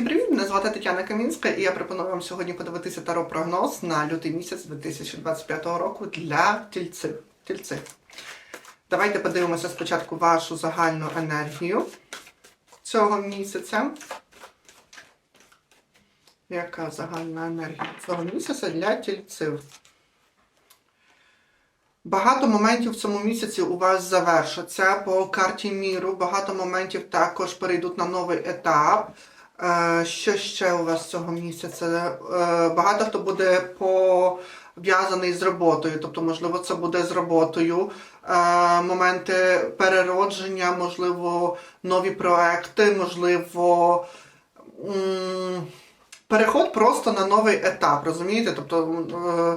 Всім привіт! Мене звати Тетяна Камінська, і я пропоную вам сьогодні подивитися таро прогноз на лютий місяць 2025 року для тільців. Тільців. Давайте подивимося спочатку вашу загальну енергію цього місяця. Яка загальна енергія цього місяця для тільців? Багато моментів в цьому місяці у вас завершаться по карті міру. Багато моментів також перейдуть на новий етап. Е, Що ще у вас цього місяця? Е, Багато хто буде пов'язаний з роботою, тобто, можливо, це буде з роботою. Е, Моменти переродження, можливо, нові проекти, можливо. Переход просто на новий етап, розумієте? Тобто,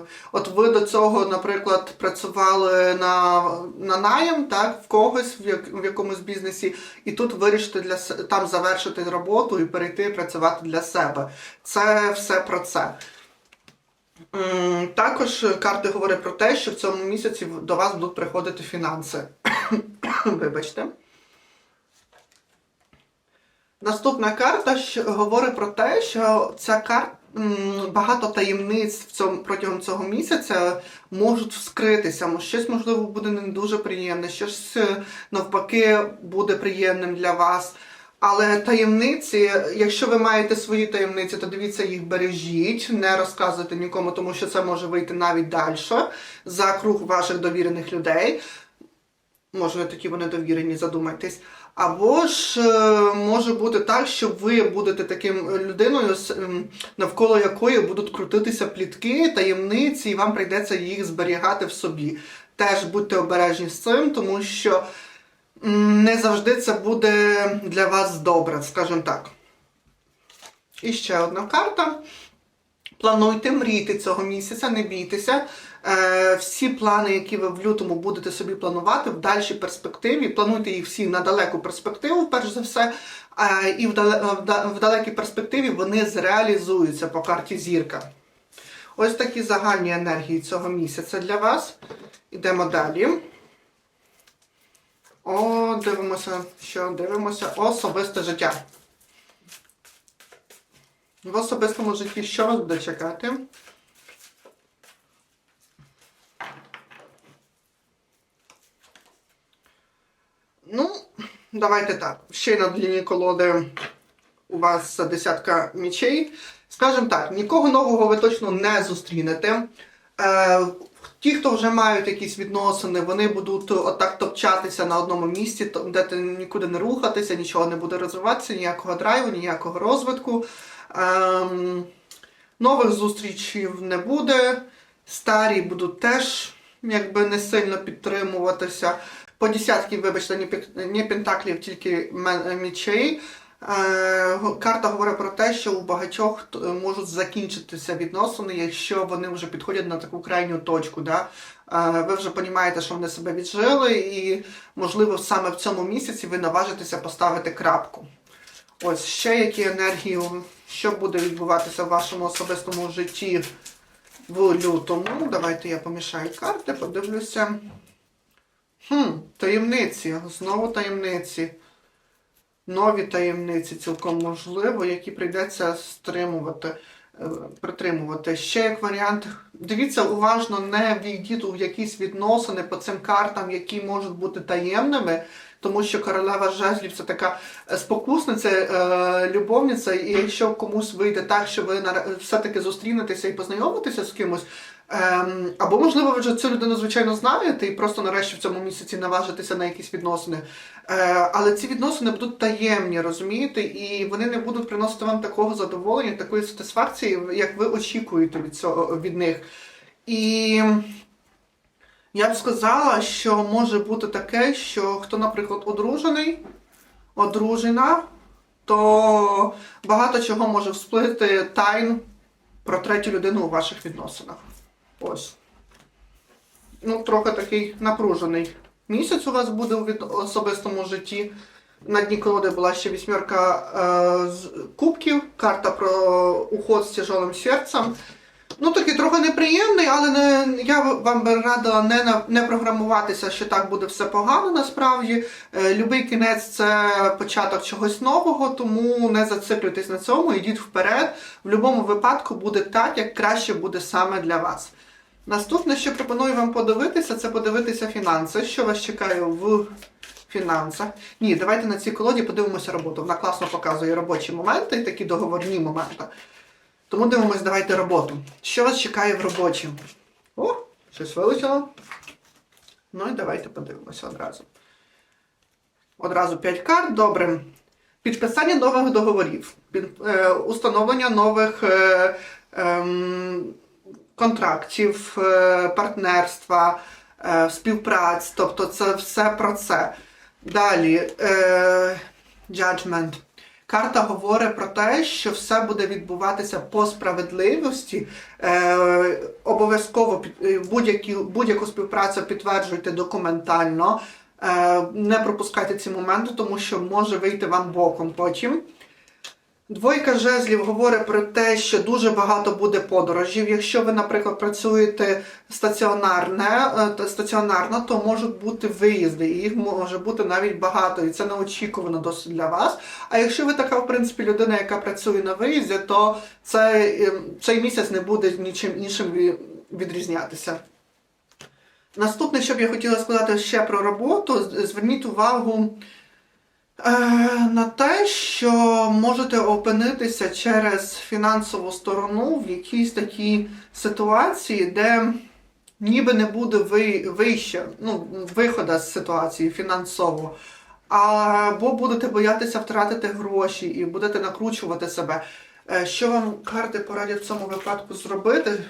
е, от ви до цього, наприклад, працювали на, на найм, так, в когось в, як, в якомусь бізнесі, і тут вирішити для там завершити роботу і перейти працювати для себе. Це все про це. Також карти говорять про те, що в цьому місяці до вас будуть приходити фінанси. Вибачте. Наступна карта говорить про те, що ця карта багато таємниць в цьому протягом цього місяця можуть вскритися. Мо- Щось можливо буде не дуже приємне, щось е, навпаки буде приємним для вас. Але таємниці, якщо ви маєте свої таємниці, то дивіться їх бережіть, не розказуйте нікому, тому що це може вийти навіть далі за круг ваших довірених людей. Може, такі вони довірені, задумайтесь. Або ж е, може бути так, що ви будете таким людиною, навколо якої будуть крутитися плітки, таємниці, і вам прийдеться їх зберігати в собі. Теж будьте обережні з цим, тому що не завжди це буде для вас добре, скажімо так. І ще одна карта. Плануйте, мрійте цього місяця, не бійтеся. Е, всі плани, які ви в лютому будете собі планувати в дальшій перспективі, плануйте їх всі на далеку перспективу, перш за все. Е, і в, дале, в, да- в далекій перспективі вони зреалізуються по карті зірка. Ось такі загальні енергії цього місяця для вас. Ідемо далі. О, дивимося, що дивимося особисте життя. В особистому житті що вас буде чекати? Ну, давайте так. Ще на длині колоди у вас десятка мічей. Скажімо так, нікого нового ви точно не зустрінете. Е, ті, хто вже мають якісь відносини, вони будуть отак топчатися на одному місці, де ти нікуди не рухатися, нічого не буде розвиватися, ніякого драйву, ніякого розвитку. Ем, нових зустрічей не буде. Старі будуть теж якби не сильно підтримуватися. По десятки, вибачте, не, пентаклів, тільки мічей. Е, Карта говорить про те, що у багатьох можуть закінчитися відносини, якщо вони вже підходять на таку крайню точку. Да? Е, Ви вже розумієте, що вони себе віджили, і, можливо, саме в цьому місяці ви наважитеся поставити крапку. Ось ще які енергії, що буде відбуватися в вашому особистому житті в лютому. Давайте я помішаю карти, подивлюся. Хм, таємниці. Знову таємниці. Нові таємниці цілком можливо, які прийдеться стримувати, е, притримувати. Ще як варіант, дивіться уважно, не війдіть у якісь відносини по цим картам, які можуть бути таємними, тому що королева жезлів це така е, спокусниця, е, любовниця, і якщо комусь вийде так, що ви все-таки зустрінетеся і познайомитеся з кимось, Ем, або, можливо, ви вже цю людину, звичайно, знаєте, і просто нарешті в цьому місяці наважитеся на якісь відносини. Е, але ці відносини будуть таємні, розумієте, і вони не будуть приносити вам такого задоволення, такої сатисфакції, як ви очікуєте від, цього, від них. І я б сказала, що може бути таке, що хто, наприклад, одружений, одружена, то багато чого може всплити тайн про третю людину у ваших відносинах. Ось. Ну, трохи такий напружений місяць у вас буде у особистому житті. На дні колоди була ще вісьмерка е, кубків, карта про уход з тяжелим серцем. Ну, такий трохи неприємний, але не, я вам би радила не, не програмуватися, що так буде все погано насправді. Е, любий кінець це початок чогось нового, тому не зациклюйтесь на цьому, йдіть вперед. В будь-якому випадку буде так, як краще буде саме для вас. Наступне, що пропоную вам подивитися, це подивитися фінанси. Що вас чекає в фінансах? Ні, давайте на цій колоді подивимося роботу. Вона класно показує робочі моменти і такі договорні моменти. Тому дивимось, давайте роботу. Що вас чекає в роботі? О, щось вилетіло. Ну і давайте подивимося одразу. Одразу 5 карт, добре. Підписання нових договорів, е, установлення нових е, ем, контрактів, е, партнерства, е, співпраць, тобто це все про це. Далі е, judgment. Карта говорить про те, що все буде відбуватися по справедливості. Обов'язково будь-яку співпрацю підтверджуйте документально. Не пропускайте ці моменти, тому що може вийти вам боком потім. Двойка жезлів говорить про те, що дуже багато буде подорожів. Якщо ви, наприклад, працюєте стаціонарне, е, стаціонарно, то можуть бути виїзди, і їх може бути навіть багато, і це неочікувано досить для вас. А якщо ви така, в принципі, людина, яка працює на виїзді, то цей, ем, цей місяць не буде нічим іншим відрізнятися. Наступне, що б я хотіла сказати ще про роботу, зверніть увагу е, на те, що можете опинитися через фінансову сторону в якійсь такій ситуації, де ніби не буде ви, вище, ну, виходу з ситуації фінансово. Або будете боятися втратити гроші і будете накручувати себе. Е, Що вам карти порадять в цьому випадку зробити?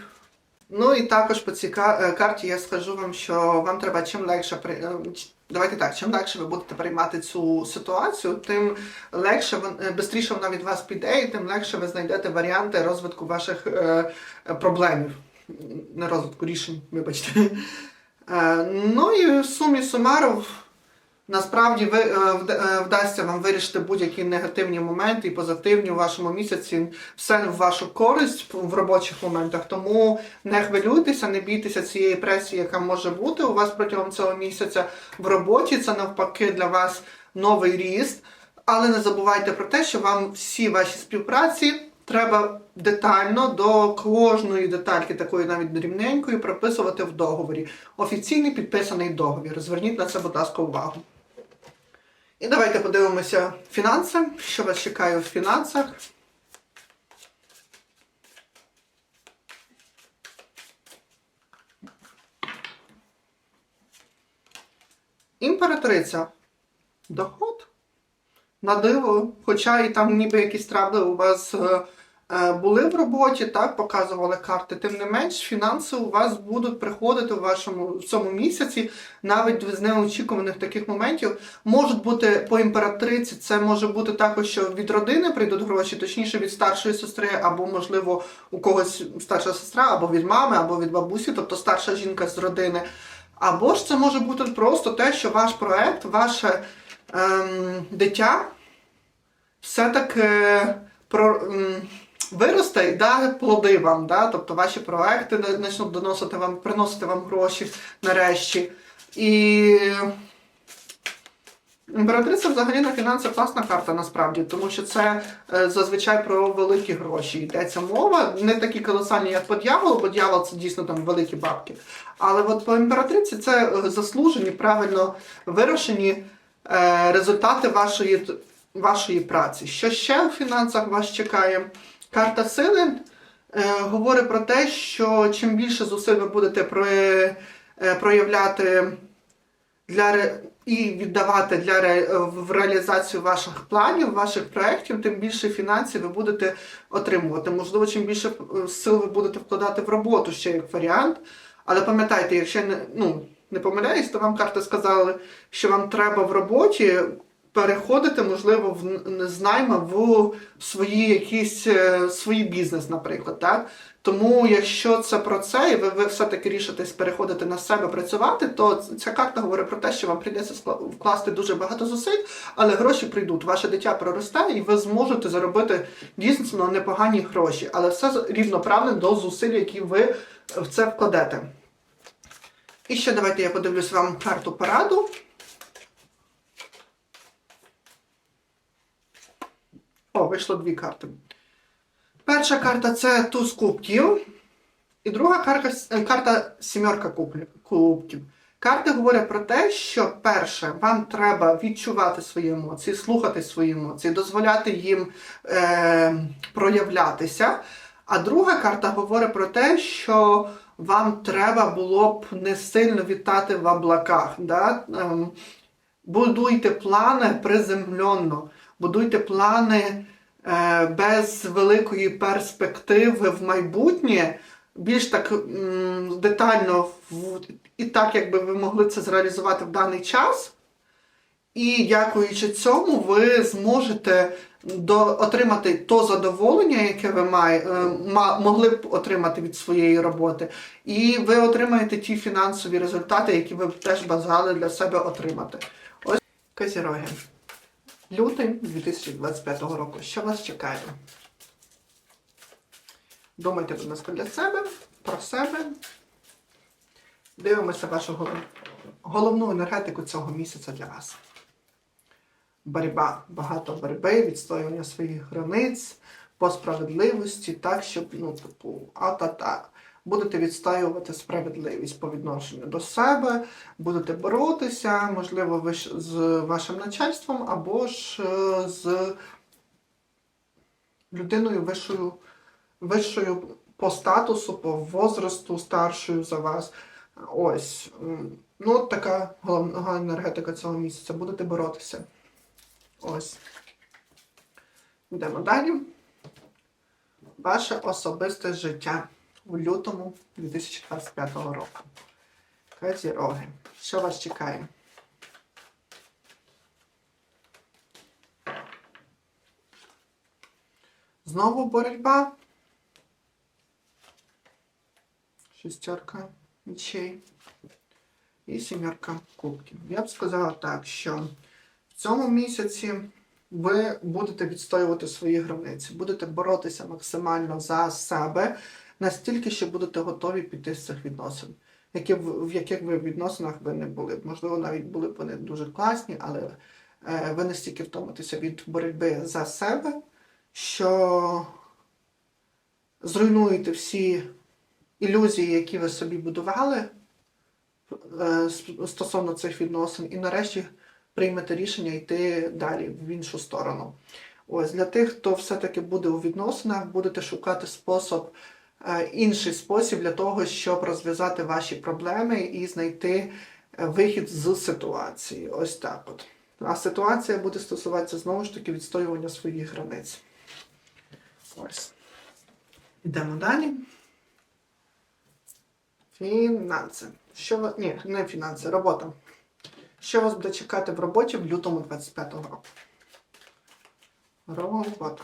Ну і також по цій е, карті я скажу вам, що вам треба чим легше при... Давайте так, чим легше ви будете приймати цю ситуацію, тим легше вон- е, швидше вона від вас піде, і тим легше ви знайдете варіанти розвитку ваших е, проблемів. Не розвитку рішень, вибачте. Е, ну і в сумі сумаров Насправді ви, е, е, вдасться вам вирішити будь-які негативні моменти і позитивні у вашому місяці. Все в вашу користь в робочих моментах. Тому не хвилюйтеся, не бійтеся цієї пресії, яка може бути у вас протягом цього місяця в роботі. Це навпаки для вас новий ріст. Але не забувайте про те, що вам всі ваші співпраці треба детально до кожної детальки, такої навіть дрібненької, прописувати в договорі. Офіційний підписаний договір. Зверніть на це, будь ласка, увагу. І давайте подивимося фінанси. Що вас чекає в фінансах? Імператриця. Доход. На диво. Хоча і там ніби якісь травли у вас е, були в роботі, так, показували карти. Тим не менш, фінанси у вас будуть приходити в вашому в цьому місяці, навіть з неочікуваних таких моментів. Можуть бути по імператриці, це може бути також, що від родини прийдуть гроші, точніше від старшої сестри, або, можливо, у когось старша сестра, або від мами, або від бабусі, тобто старша жінка з родини. Або ж це може бути просто те, що ваш проект, ваше ем, дитя все-таки про, виросте і дасть плоди вам. Да? Тобто ваші проекти почнуть доносити вам, приносити вам гроші нарешті. І імператриця взагалі на фінанси класна карта насправді, тому що це е, зазвичай про великі гроші йдеться мова. Не такі колосальні, як по дьяволу, бо дьявол це дійсно там великі бабки. Але от по імператриці це е, заслужені, правильно вирішені е, результати вашої, вашої праці. Що ще у фінансах вас чекає? Карта сили е, говорить про те, що чим більше зусиль ви будете про, е, проявляти для і віддавати для в реалізацію ваших планів, ваших проєктів, тим більше фінансів ви будете отримувати. Можливо, чим більше е, сил ви будете вкладати в роботу ще як варіант. Але пам'ятайте, якщо не, ну, не помиляюсь, то вам карти сказали, що вам треба в роботі переходити, можливо, в н- з в свої якісь е, свій бізнес, наприклад. Так? Тому, якщо це про це, і ви, ви все-таки рішитесь переходити на себе працювати, то ця карта говорить про те, що вам прийдеться вкласти дуже багато зусиль, але гроші прийдуть. Ваше дитя проросте, і ви зможете заробити дійсно непогані гроші. Але все рівноправне до зусиль, які ви в це вкладете. І ще давайте я подивлюсь вам карту пораду. О, вийшло дві карти. Перша карта це туз кубків. І друга карта, карта сімерка кубків. Карти говорять про те, що перше, вам треба відчувати свої емоції, слухати свої емоції, дозволяти їм е, проявлятися. А друга карта говорить про те, що вам треба було б не сильно вітати в облаках. Да? Ем, будуйте плани приземленно, будуйте плани е, без великої перспективи в майбутнє, більш так детально і так, якби ви могли це зреалізувати в даний час. І дякуючи цьому, ви зможете до, отримати то задоволення, яке ви має, е, могли б отримати від своєї роботи, і ви отримаєте ті фінансові результати, які ви б теж бажали для себе отримати. Ось Козіроги. Лютий 2025 року. Що вас чекає? Думайте, будь ласка, для себе, про себе. Дивимося вашу головну енергетику цього місяця для вас. Боротьба. Багато боротьби, відстоювання своїх границь по справедливості, так, щоб, ну, типу, а-та-та. Будете відстоювати справедливість по відношенню до себе, будете боротися, можливо, ви з вашим начальством або ж е, з людиною вищою, вищою по статусу, по возрасту, старшою за вас. Ось. Ну, така головна енергетика цього місяця. Будете боротися. Ось. Йдемо далі. Ваше особисте життя у лютому 2025 року. Козіроги. Що вас чекає? Знову боротьба. Шестерка мечей. І сімерка кубків. Я б сказала так, що в цьому місяці ви будете відстоювати свої границі, будете боротися максимально за себе, настільки, що будете готові піти з цих відносин, які, в, яких ви відносинах ви не були. Можливо, навіть були б вони дуже класні, але е, ви настільки втомитеся від боротьби за себе, що зруйнуєте всі ілюзії, які ви собі будували е, стосовно цих відносин, і нарешті приймете рішення йти далі в іншу сторону. Ось для тих, хто все-таки буде у відносинах, будете шукати спосіб, інший спосіб для того, щоб розв'язати ваші проблеми і знайти е, вихід з ситуації. Ось так от. А ситуація буде стосуватися знову ж таки відстоювання своїх границь. Ось. Йдемо далі. Фінанси. Що. Ні, не фінанси, робота. Що вас буде чекати в роботі в лютому 25 року? Робота.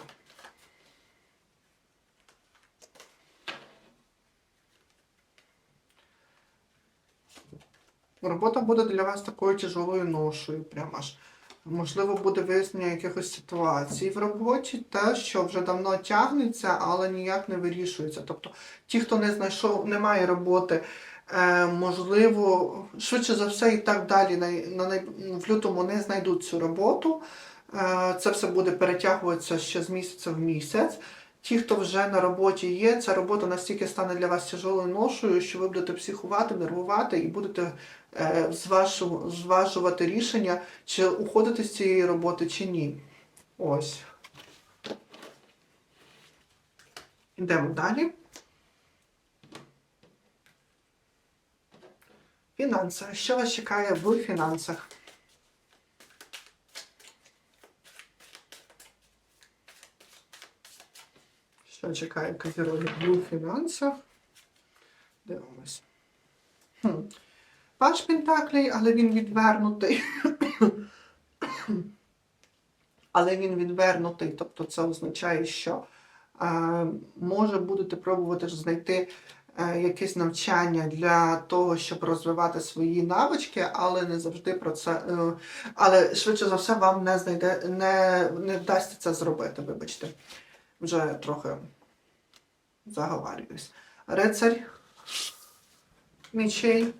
Робота буде для вас такою тяжелою ношою, прямо аж. Можливо, буде вияснення якихось ситуацій в роботі, те, що вже давно тягнеться, але ніяк не вирішується. Тобто, ті, хто не знайшов, не має роботи, е, можливо, швидше за все і так далі на, на, в лютому не знайдуть цю роботу. Е, це все буде перетягуватися ще з місяця в місяць. Ті, хто вже на роботі є, ця робота настільки стане для вас тяжелою ношою, що ви будете психувати, нервувати і будете е, зважу- зважувати рішення, чи уходити з цієї роботи, чи ні. Ось. Йдемо далі. Фінанси. Що вас чекає в фінансах? Що чекає в фінансах? Дивимось. Хм. Паш Пентаклей, але він відвернутий. але він відвернутий, тобто це означає, що Е, може будете пробувати знайти е, якесь навчання для того, щоб розвивати свої навички, але не завжди про це. е, але швидше за все вам не знайде, не, не вдасться це зробити, вибачте. Вже трохи заговарююсь. Рицарь мічей.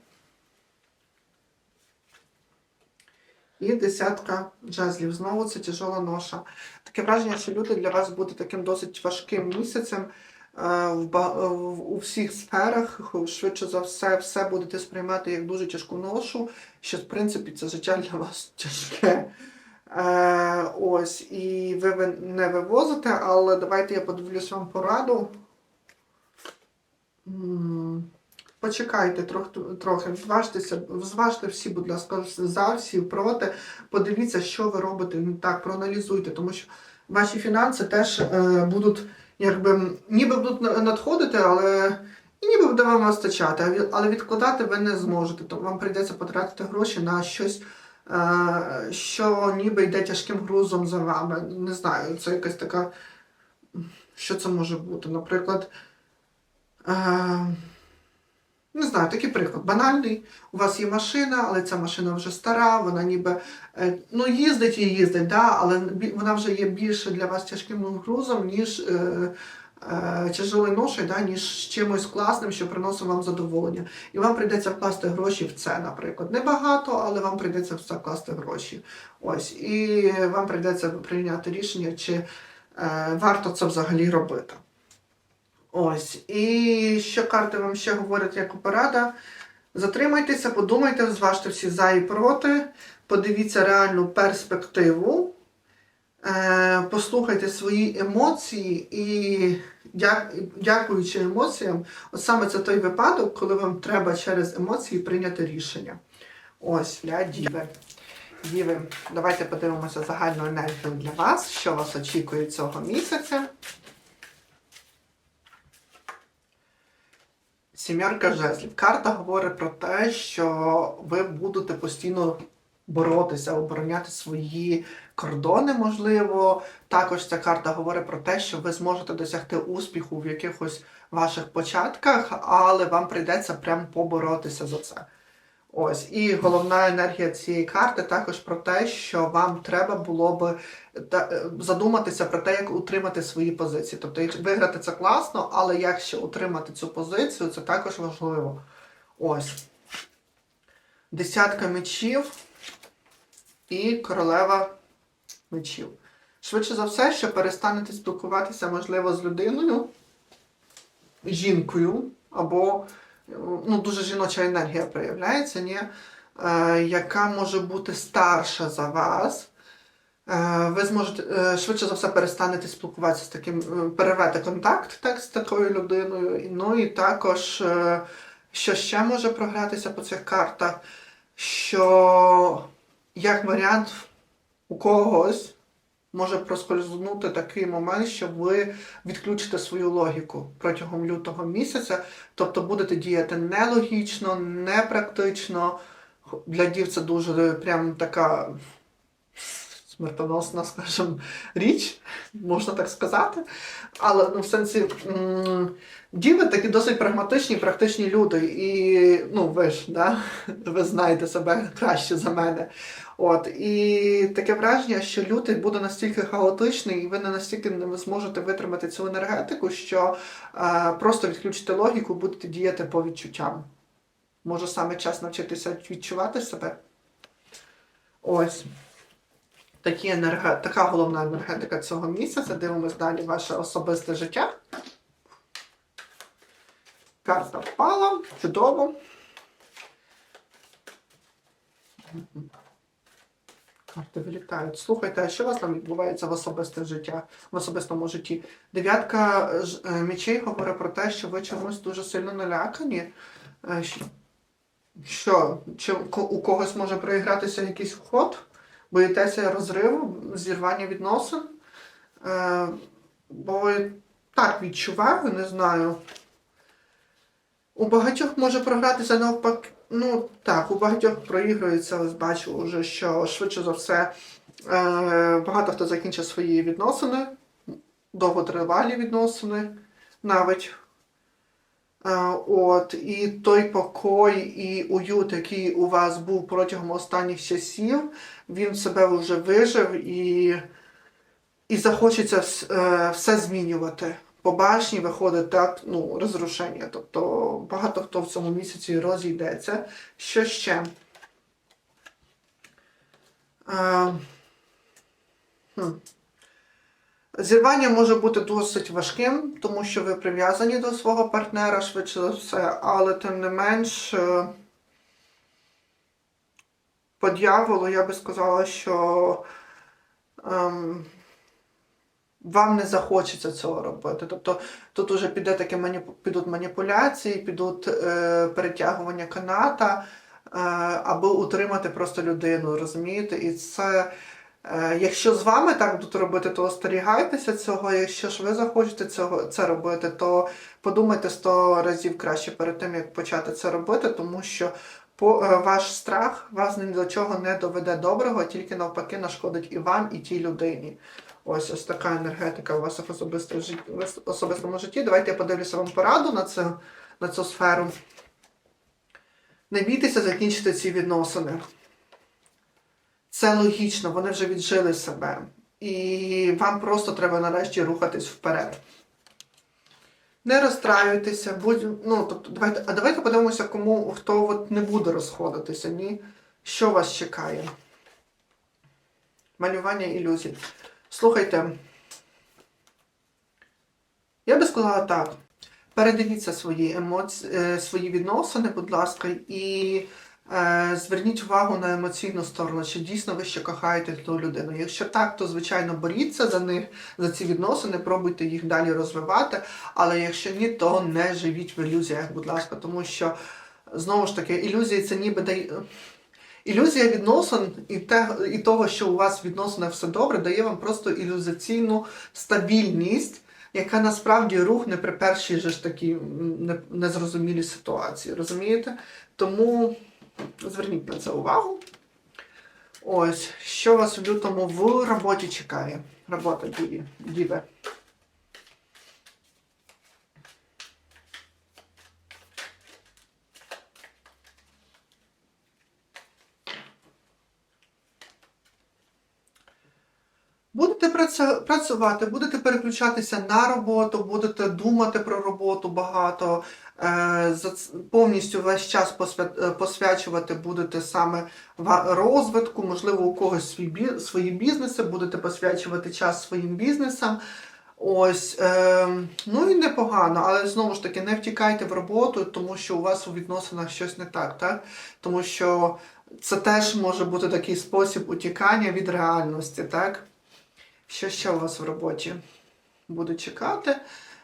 І десятка джезлів. Знову це тяжела ноша. Таке враження, що люди для вас буде таким досить важким місяцем е, е, у всіх сферах. Швидше за все, все будете сприймати як дуже тяжку ношу, що в принципі це життя для вас тяжке. Е, ось, і ви не вивозите, але давайте я подивлюсь вам пораду. Почекайте трохи, трохи, зважтеся, зважте всі, будь ласка, за, всі проти. Подивіться, що ви робите не так, проаналізуйте, тому що ваші фінанси теж е, будуть, якби, ніби будуть надходити, але і ніби буде вам вистачати, але відкладати ви не зможете. То вам прийдеться потратити гроші на щось, е, що ніби йде тяжким грузом за вами. Не знаю, це якась така. Що це може бути? Наприклад. Не знаю, такий приклад. Банальний. У вас є машина, але ця машина вже стара, вона ніби е, ну, їздить і їздить, да, але вона вже є більше для вас тяжким грузом, ніж е, е, тяжелий ношей, да, ніж чимось класним, що приносить вам задоволення. І вам прийдеться вкласти гроші в це, наприклад. Небагато, але вам прийдеться в це вкласти гроші. Ось. І вам прийдеться прийняти рішення, чи е, варто це взагалі робити. Ось. І що карти вам ще говорять як порада? Затримайтеся, подумайте, зважте всі за і проти, подивіться реальну перспективу, е, послухайте свої емоції і дякуючи емоціям, от саме це той випадок, коли вам треба через емоції прийняти рішення. Ось, для діви. Діви, давайте подивимося загальну енергію для вас, що вас очікує цього місяця. Сім'ярка жезлів. Карта говорить про те, що ви будете постійно боротися, обороняти свої кордони, можливо. Також ця карта говорить про те, що ви зможете досягти успіху в якихось ваших початках, але вам прийдеться прям поборотися за це. Ось, і головна енергія цієї карти також про те, що вам треба було би е, задуматися про те, як утримати свої позиції. Тобто виграти це класно, але як ще утримати цю позицію, це також важливо. Ось. Десятка мечів і королева мечів. Швидше за все, що перестанете спілкуватися, можливо, з людиною, жінкою, або ну, дуже жіноча енергія проявляється, ні? Е, яка може бути старша за вас. Е, ви зможете е, швидше за все перестанете спілкуватися з таким, перервете контакт так, з такою людиною. Ну і також, що ще може програтися по цих картах, що як варіант у когось може проскользнути такий момент, що ви відключите свою логіку протягом лютого місяця, тобто будете діяти нелогічно, непрактично. Для дів це дуже прям така смертоносна, скажімо, річ, можна так сказати. Але ну, в сенсі діви такі досить прагматичні, практичні люди. І ну, ви ж, да? ви знаєте себе краще за мене. От, і таке враження, що лютий буде настільки хаотичний, і ви не настільки не зможете витримати цю енергетику, що е, просто відключите логіку, будете діяти по відчуттям. Може саме час навчитися відчувати себе. Ось. Такі енерге... Така головна енергетика цього місяця. Дивимось далі ваше особисте життя. Карта впала. Чудово. Карти вилітають. Слухайте, а що у вас там відбувається в особисте життя, в особистому житті? Дев'ятка ж- е, мечей говорить про те, що ви чомусь дуже сильно налякані. Е, Що? Чи у когось може проігратися якийсь ход? Боїтеся розриву, зірвання відносин? Е, бо так відчуваю, не знаю. У багатьох може програтися навпаки. Ну так, у багатьох проігрується, ось бачу вже, що швидше за все е, багато хто закінчить свої відносини. довготривалі відносини навіть. Е, От, і той покой і уют, який у вас був протягом останніх часів, він себе вже вижив і, і захочеться е, все змінювати. По виходить так, ну, розрушення. Тобто багато хто в цьому місяці розійдеться. Що ще? Е, хм. Зірвання може бути досить важким, тому що ви прив'язані до свого партнера швидше за все, але тим не менш, е, по дьяволу я би сказала, що ем, вам не захочеться цього робити. Тобто тут уже піде таке маніпу- підуть маніпуляції, підуть е, перетягування каната, е, аби утримати просто людину, розумієте? І це. Е, Якщо з вами так будуть робити, то остерігайтеся цього. Якщо ж ви захочете цього це робити, то подумайте сто разів краще перед тим, як почати це робити, тому що по, е, ваш страх вас ні до чого не доведе доброго, тільки навпаки нашкодить і вам, і тій людині. Ось ось така енергетика у вас в особисто житті, особистому житті. Давайте я подивлюся вам пораду на, це, на цю сферу. Не бійтеся закінчити ці відносини. Це логічно, вони вже віджили себе. І вам просто треба нарешті рухатись вперед. Не розстраюйтеся, будь, ну, тобто, давайте, а давайте подивимося, кому хто от не буде розходитися, ні. Що вас чекає? Малювання ілюзій. Слухайте. Я би сказала так. Передивіться свої емоції, свої відносини, будь ласка, і е, зверніть увагу на емоційну сторону, чи дійсно ви ще кохаєте ту людину. Якщо так, то звичайно боріться за них, за ці відносини, пробуйте їх далі розвивати. Але якщо ні, то не живіть в ілюзіях, будь ласка, тому що знову ж таки, ілюзії це ніби дає. Ілюзія відносин і, те, і того, що у вас відносини все добре, дає вам просто ілюзаційну стабільність, яка насправді рухне при першій же ж такій незрозумілій ситуації. Розумієте? Тому зверніть на це увагу. Ось, що вас в лютому в роботі чекає? Робота діві. діви. Будете працювати, будете переключатися на роботу, будете думати про роботу багато, е, повністю весь час е, посвячувати будете саме розвитку, можливо, у когось свої бізнеси, будете посвячувати час своїм бізнесам. Ось, е, ну і непогано, але знову ж таки не втікайте в роботу, тому що у вас у відносинах щось не так, так? Тому що це теж може бути такий спосіб утікання від реальності, так? Що ще у вас в роботі буде чекати?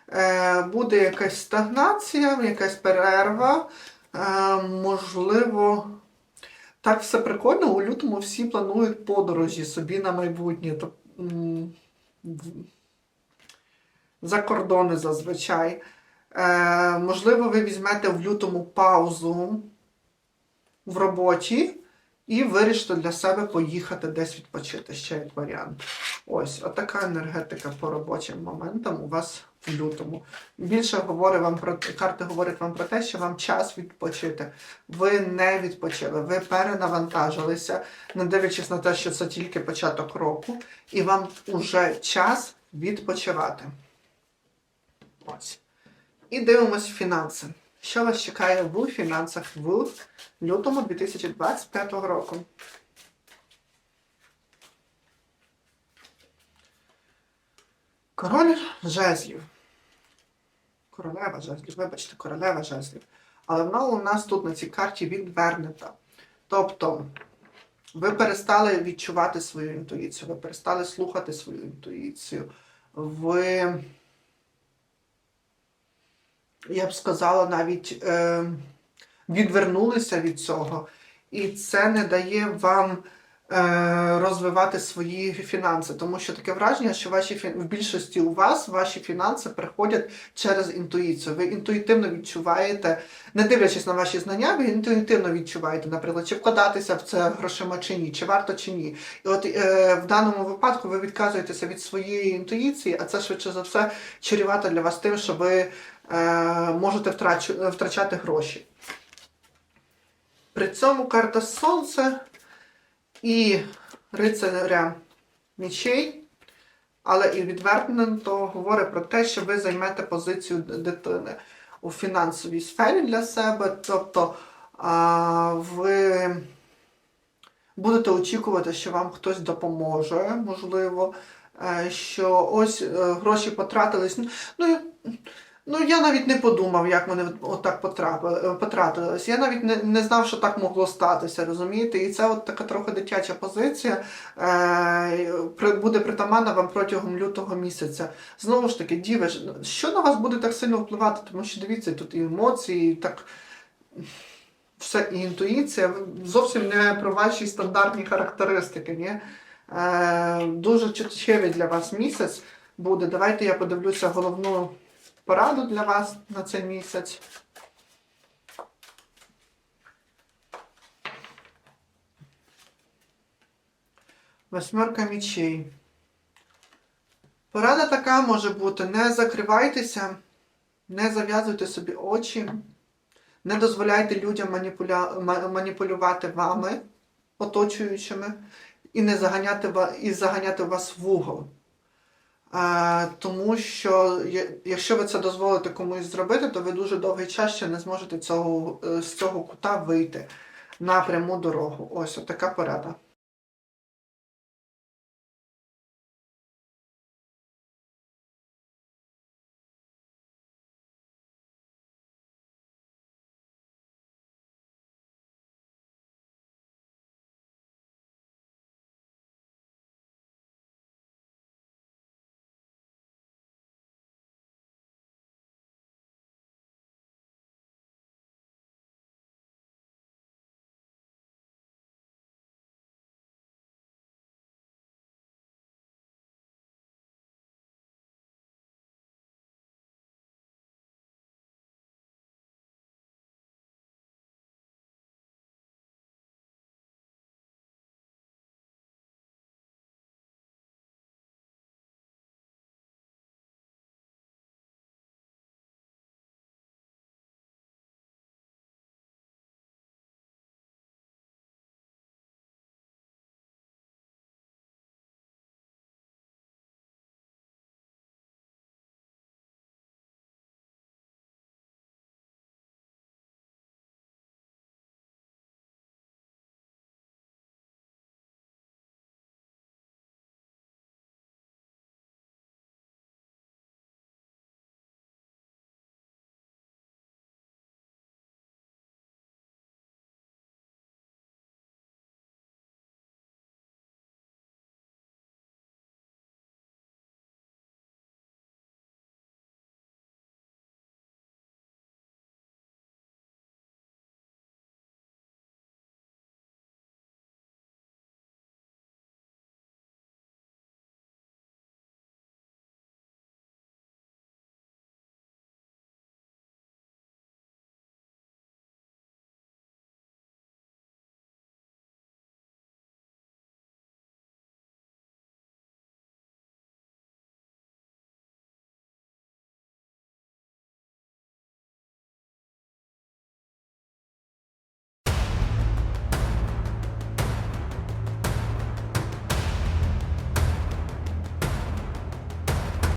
Е, буде якась стагнація, якась перерва. Е, можливо, так все прикольно. У лютому всі планують подорожі собі на майбутнє. За кордони зазвичай. Е, можливо, ви візьмете в лютому паузу в роботі і вирішите для себе поїхати десь відпочити ще як варіант. Ось, отака енергетика по робочим моментам у вас в лютому. Більше говорить вам про карти говорять вам про те, що вам час відпочити. Ви не відпочили, ви перенавантажилися, не дивлячись на те, що це тільки початок року, і вам уже час відпочивати. Ось. І дивимось фінанси. Що вас чекає в фінансах в лютому 2025 року? Король жезлів. Королева жезлів, вибачте, королева жезлів. Але вона у нас тут на цій карті відвернута. Тобто, ви перестали відчувати свою інтуїцію, ви перестали слухати свою інтуїцію. Ви, я б сказала, навіть е, відвернулися від цього. І це не дає вам розвивати свої фінанси. Тому що таке враження, що ваші в більшості у вас ваші фінанси приходять через інтуїцію. Ви інтуїтивно відчуваєте, не дивлячись на ваші знання, ви інтуїтивно відчуваєте, наприклад, чи вкладатися в це грошима чи ні, чи варто чи ні. І от е, в даному випадку ви відказуєтеся від своєї інтуїції, а це швидше за все чарівато для вас тим, що ви е, можете втрач, втрачати гроші. При цьому карта Сонце і рицаря мічей, але і відвернено говорить про те, що ви займете позицію дитини у фінансовій сфері для себе. Тобто ви будете очікувати, що вам хтось допоможе, можливо, е, що ось е, гроші потратились. Ну, Ну, я навіть не подумав, як вони отак потрапили. Я навіть не, не знав, що так могло статися, розумієте? І це от така трохи дитяча позиція е, буде притаманна вам протягом лютого місяця. Знову ж таки, діви, що на вас буде так сильно впливати? Тому що дивіться, тут і емоції, і так. Все і інтуїція зовсім не про ваші стандартні характеристики. Ні? Е, дуже чуттєвий для вас місяць буде. Давайте я подивлюся головну пораду для вас на цей місяць. Восьмерка мічей. Порада така може бути: не закривайтеся, не зав'язуйте собі очі, не дозволяйте людям маніпуля... маніпулювати вами, оточуючими, і не заганяти, і заганяти вас в угол. Тому що якщо ви це дозволите комусь зробити, то ви дуже довгий час ще не зможете цього, е, з цього кута вийти на пряму дорогу. Ось така порада.